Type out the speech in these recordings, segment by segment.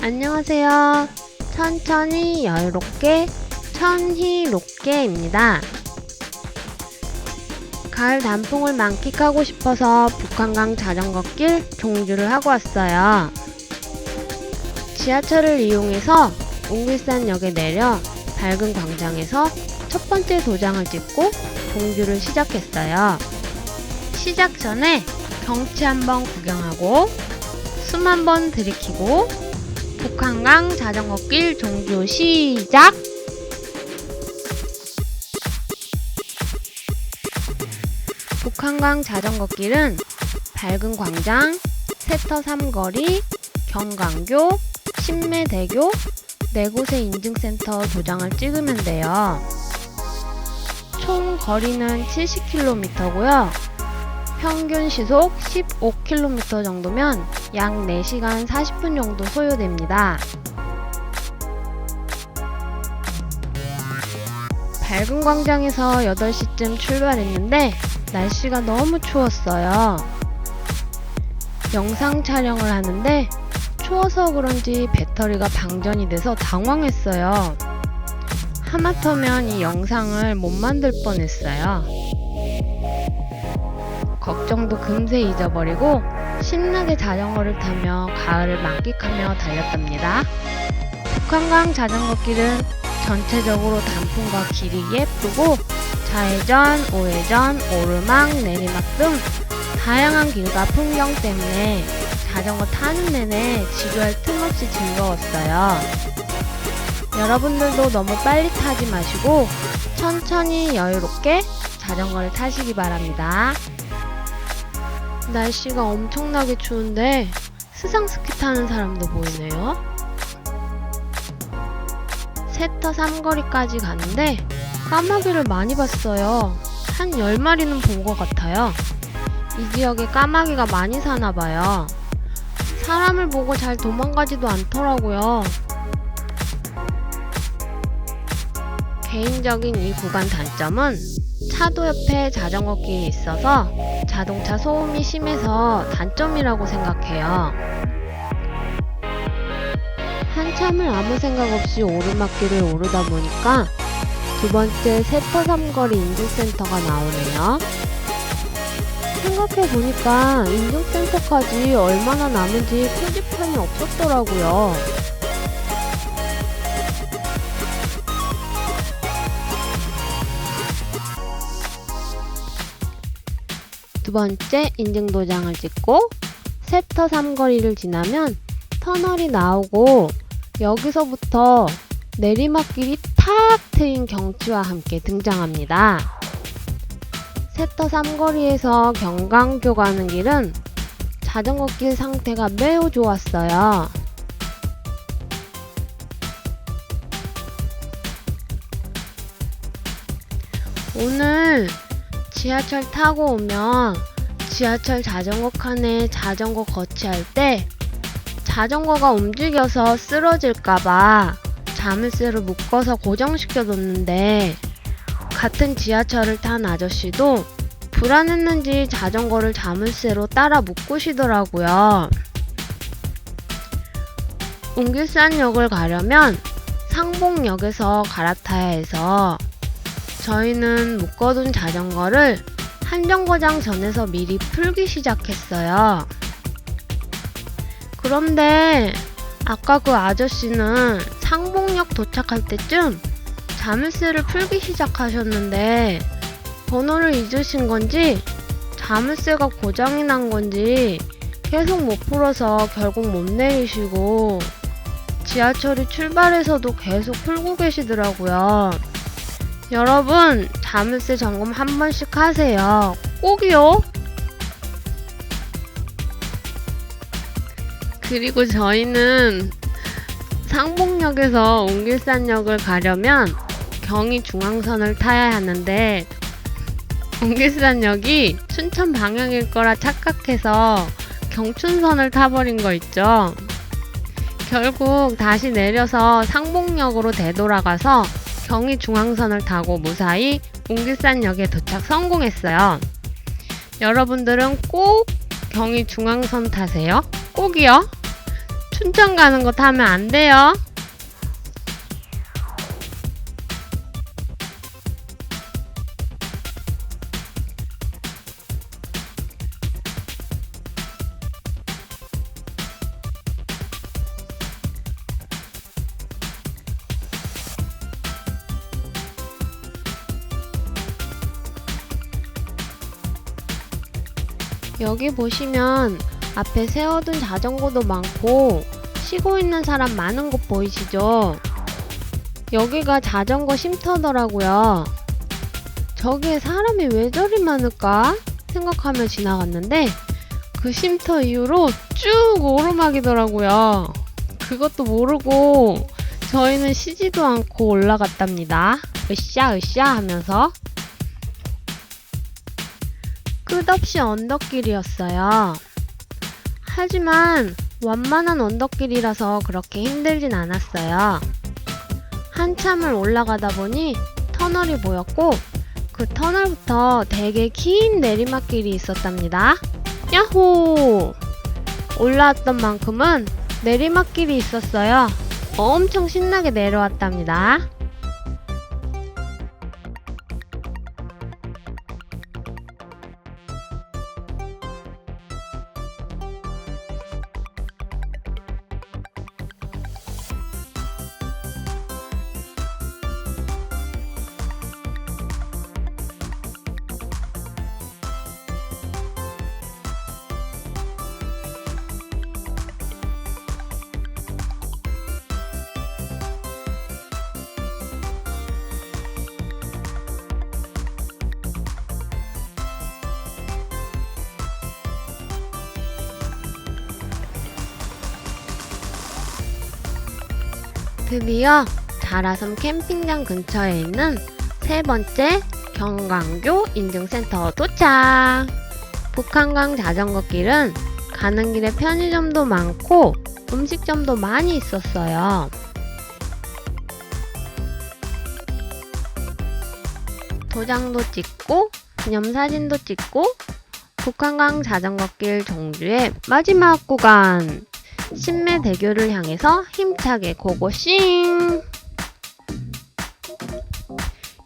안녕하세요. 천천히 여유롭게 천희롭게입니다. 가을 단풍을 만끽하고 싶어서 북한강 자전거길 종주를 하고 왔어요. 지하철을 이용해서 웅글산역에 내려 밝은 광장에서 첫 번째 도장을 찍고 종주를 시작했어요. 시작 전에 경치 한번 구경하고 숨 한번 들이키고 북한강 자전거길 종주 시작! 북한강 자전거길은 밝은 광장, 세터 삼거리, 경강교, 신매대교 네 곳의 인증센터 도장을 찍으면 돼요. 총 거리는 70km고요. 평균 시속 15km 정도면 약 4시간 40분 정도 소요됩니다. 밝은 광장에서 8시쯤 출발했는데 날씨가 너무 추웠어요. 영상 촬영을 하는데 추워서 그런지 배터리가 방전이 돼서 당황했어요. 하마터면 이 영상을 못 만들 뻔했어요. 걱정도 금세 잊어버리고 신나게 자전거를 타며 가을을 만끽하며 달렸답니다. 북한강 자전거길은 전체적으로 단풍과 길이 예쁘고 좌회전, 우회전, 오르막, 내리막 등 다양한 길과 풍경 때문에 자전거 타는 내내 지루할 틈 없이 즐거웠어요. 여러분들도 너무 빨리 타지 마시고 천천히 여유롭게 자전거를 타시기 바랍니다. 날씨가 엄청나게 추운데 스상스키 타는 사람도 보이네요. 세터 삼거리까지 가는데 까마귀를 많이 봤어요. 한 10마리는 본 것 같아요. 이 지역에 까마귀가 많이 사나 봐요. 사람을 보고 잘 도망가지도 않더라고요. 개인적인 이 구간 단점은 차도 옆에 자전거 길이 있어서 자동차 소음이 심해서 단점이라고 생각해요. 한참을 아무 생각 없이 오르막길을 오르다 보니까 두 번째 세터 삼거리 인증센터가 나오네요. 생각해 보니까 인증센터까지 얼마나 남은지 표지판이 없었더라고요. 두 번째 인증도장을 찍고 세터 삼거리를 지나면 터널이 나오고 여기서부터 내리막길이 탁 트인 경치와 함께 등장합니다. 세터 삼거리에서 경강교 가는 길은 자전거길 상태가 매우 좋았어요. 오늘 지하철 타고 오면 지하철 자전거 칸에 자전거 거치할 때 자전거가 움직여서 쓰러질까봐 자물쇠를 묶어서 고정시켜 뒀는데 같은 지하철을 탄 아저씨도 불안했는지 자전거를 자물쇠로 따라 묶으시더라고요. 웅길산역을 가려면 상봉역에서 갈아타야 해서 저희는 묶어둔 자전거를 한정거장 전에서 미리 풀기 시작했어요. 그런데 아까 그 아저씨는 상봉역 도착할 때쯤 자물쇠를 풀기 시작하셨는데 번호를 잊으신 건지 자물쇠가 고장이 난 건지 계속 못 풀어서 결국 못 내리시고 지하철이 출발해서도 계속 풀고 계시더라고요. 여러분 자물쇠 점검 한 번씩 하세요. 꼭이요. 그리고 저희는 상봉역에서 옹길산역을 가려면 경의 중앙선을 타야 하는데 옹길산역이 춘천 방향일 거라 착각해서 경춘선을 타버린 거 있죠. 결국 다시 내려서 상봉역으로 되돌아가서 경의 중앙선을 타고 무사히 옹길산역에 도착 성공했어요. 여러분들은 꼭 경의 중앙선 타세요. 꼭이요. 춘천 가는 거 타면 안 돼요. 여기 보시면 앞에 세워둔 자전거도 많고 쉬고 있는 사람 많은 곳 보이시죠? 여기가 자전거 쉼터더라고요. 저기에 사람이 왜 저리 많을까 생각하며 지나갔는데 그 쉼터 이후로 쭉 오르막이더라고요. 그것도 모르고 저희는 쉬지도 않고 올라갔답니다. 으쌰 으쌰 하면서 끝없이 언덕길이었어요. 하지만 완만한 언덕길이라서 그렇게 힘들진 않았어요. 한참을 올라가다 보니 터널이 보였고 그 터널부터 되게 긴 내리막길이 있었답니다. 야호! 올라왔던 만큼은 내리막길이 있었어요. 엄청 신나게 내려왔답니다. 드디어 자라섬 캠핑장 근처에 있는 세 번째 경광교 인증센터 도착! 북한강 자전거 길은 가는 길에 편의점도 많고 음식점도 많이 있었어요. 도장도 찍고 기념사진도 찍고 북한강 자전거길 종주의 마지막 구간 신매 대교를 향해서 힘차게 고고싱!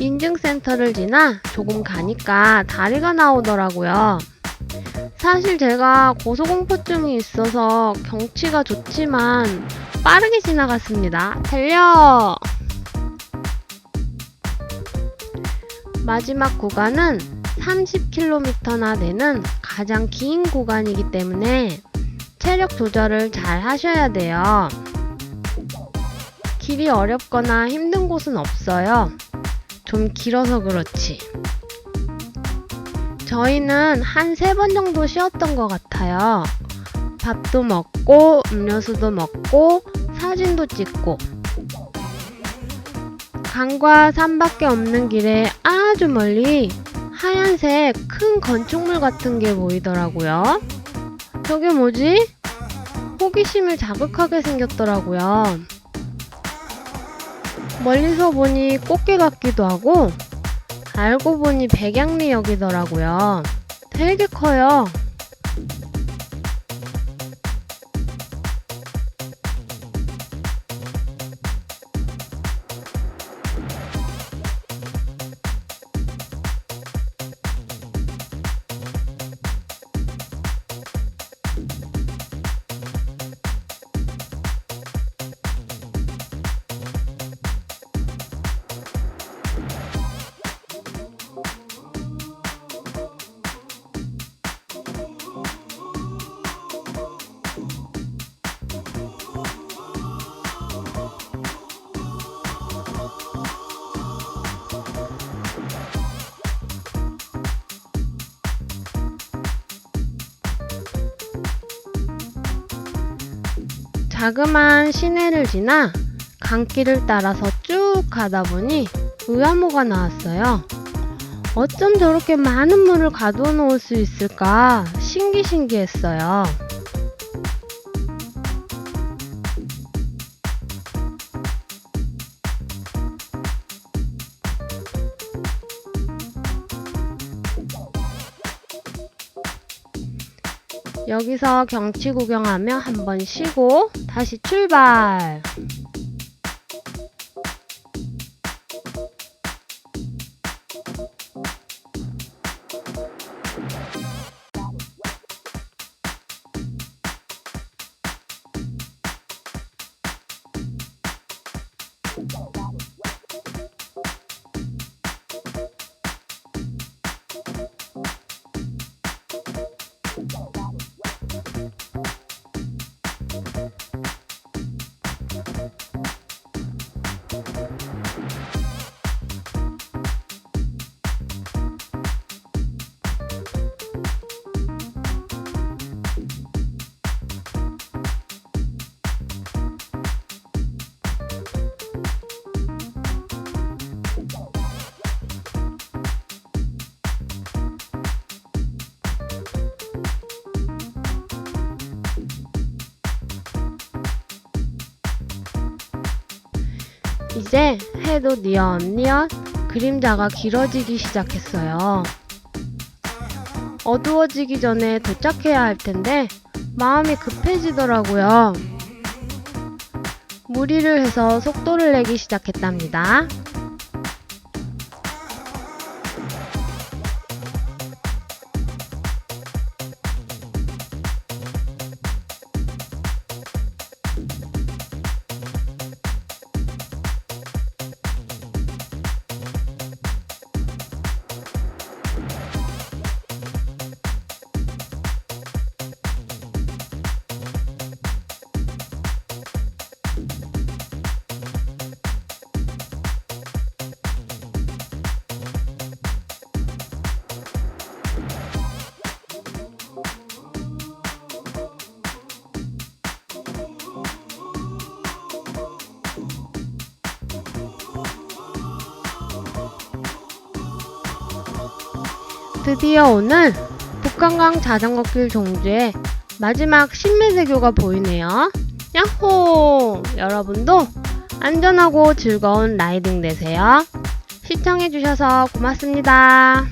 인증센터를 지나 조금 가니까 다리가 나오더라고요. 사실 제가 고소공포증이 있어서 경치가 좋지만 빠르게 지나갔습니다. 달려! 마지막 구간은 30km나 되는 가장 긴 구간이기 때문에 체력 조절을 잘 하셔야 돼요. 길이 어렵거나 힘든 곳은 없어요. 좀 길어서 그렇지. 저희는 한 세 번 정도 쉬었던 것 같아요. 밥도 먹고, 음료수도 먹고, 사진도 찍고. 강과 산밖에 없는 길에 아주 멀리 하얀색 큰 건축물 같은 게 보이더라고요. 저게 뭐지? 호기심을 자극하게 생겼더라고요. 멀리서 보니 꽃게 같기도 하고, 알고 보니 백양리역이더라고요. 되게 커요. 자그마한 시내를 지나 강길을 따라서 쭉 가다 보니 의암호가 나왔어요. 어쩜 저렇게 많은 물을 가두어 놓을 수 있을까 신기신기했어요. 여기서 경치 구경하며 한번 쉬고 다시 출발. 이제 해도 뉘엿뉘엿 그림자가 길어지기 시작했어요. 어두워지기 전에 도착해야 할 텐데 마음이 급해지더라고요. 무리를 해서 속도를 내기 시작했답니다. 드디어 오늘 북한강 자전거길 종주의 마지막 신매대교가 보이네요. 야호! 여러분도 안전하고 즐거운 라이딩 되세요. 시청해주셔서 고맙습니다.